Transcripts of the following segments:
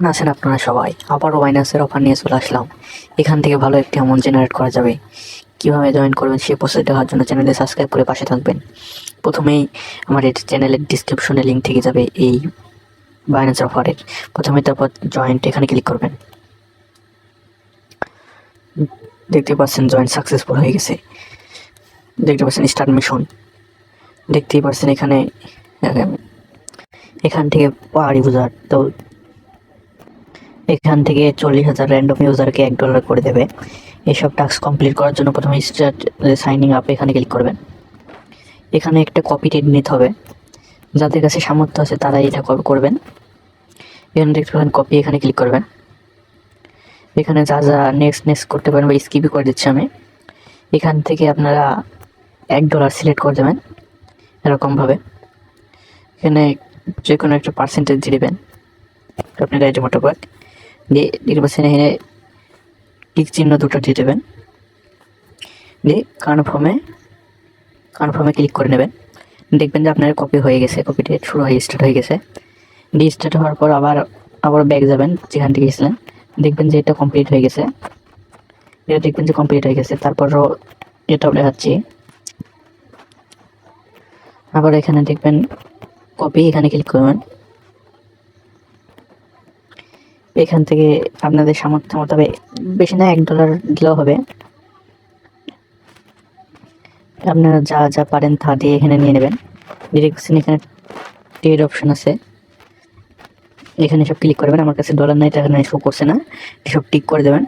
কেমন আছেন আপনারা সবাই। আবারও মাইনাসের অফার নিয়ে চলে আসলাম। এখান থেকে ভালো একটি অ্যামাউন্ট জেনারেট করা যাবে। কীভাবে জয়েন করবেন সেই প্রসেস দেখার জন্য চ্যানেলে সাবস্ক্রাইব করে পাশে থাকবেন। প্রথমেই আমার এই চ্যানেলের ডিসক্রিপশনে লিঙ্ক থেকে যাবে এই বাইন্যান্স অফারের প্রথমে তারপর জয়েন্ট এখানে ক্লিক করবেন। দেখতে পাচ্ছেন জয়েন্ট সাকসেসফুল হয়ে গেছে। দেখতে পাচ্ছেন স্টার্ট মিশন দেখতেই পাচ্ছেন এখানে, এখান থেকে পাহাড়ি ইউজার তো এখান থেকে চল্লিশ হাজার র্যান্ডম ইউজারকে এক ডলার করে দেবে। এইসব টাস্ক কমপ্লিট করার জন্য প্রথমে স্টার্ট সাইনিং আপ এখানে ক্লিক করবেন। এখানে একটা কপি টেড নিতে হবে। যাদের কাছে সামর্থ্য আছে তারা এটা করবেন। এখানে দেখতে পাবেন কপি এখানে ক্লিক করবেন। এখানে যা যা নেক্সট নেক্সট করতে পারেন বা স্কিপই করে দিচ্ছি আমি। এখান থেকে আপনারা এক ডলার সিলেক্ট করে দেবেন এরকমভাবে। এখানে যে কোনো একটা পার্সেন্টেজ দিয়ে দেবেন। আপনার আইডি মোটামুট দিয়ে পাচ্ছেন এখানে টিক চিহ্ন দুটো দিয়ে দেবেন। দিয়ে কনফার্মে কনফার্মে ক্লিক করে নেবেন। দেখবেন যে আপনার কপি হয়ে গেছে কপিটি শুরু হয়ে স্টার্ট হয়ে গেছে। দিয়ে স্টার্ট হওয়ার পর আবার আবার ব্যাক যাবেন যেখান থেকে গেছিলেন। দেখবেন যে এটা কমপ্লিট হয়ে গেছে। এটা দেখবেন যে কমপ্লিট হয়ে গেছে। তারপরও এটাও দেখাচ্ছি, আবার এখানে দেখবেন কপি এখানে ক্লিক করবেন। এখান থেকে আপনাদের সামর্থ্য মতো হবে বেশি না, এক ডলার দিলেও হবে। আপনারা যা যা পারেন তা দিয়ে এখানে নিয়ে নেবেন। ডিরেকশন এখানে টেড অপশন আছে। এখানে সব ক্লিক করবেন। আমার কাছে ডলার নাই, টাকা নাই শো করছে না। সব টিক করে দেবেন।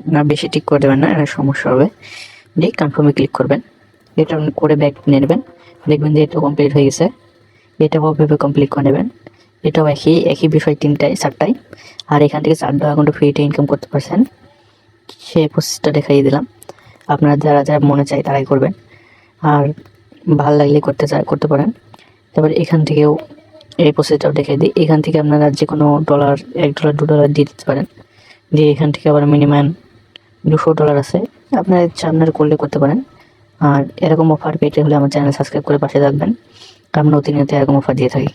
না, বেশি টিক করে দেবেন না এটা সমস্যা হবে। দিয়ে কনফার্মে ক্লিক করবেন। এটা করে ব্যাক নিয়ে নেবেন। দেখবেন যে এটা কমপ্লিট হয়ে গেছে। এটা কমপ্লিট করে নেবেন। এটাও একই একই বিষয় তিনটায় চারটায় আর এখান থেকে চার টাকা কিন্তু ফ্রিতে ইনকাম করতে পারছেন। সে প্রসেসটা দেখাই দিলাম। আপনারা যারা যারা মনে চায় তারাই করবেন। আর ভালো লাগলে করতে চায়, করতে পারেন। তারপর এখান থেকেও এই প্রসেসটাও দেখিয়ে দিই। এখান থেকে আপনারা যে কোনো ডলার এক ডলার দু ডলার দিয়ে দিতে পারেন। দিয়ে এখান থেকে আবার মিনিমাম দুশো ডলার আছে। আপনারা ইচ্ছা আপনারা করলে করতে পারেন। আর এরকম অফার পেতে হলে আমার চ্যানেল সাবস্ক্রাইব করে পাশে থাকবেন। আমরা অতিনিয়ত এরকম অফার দিয়ে থাকি।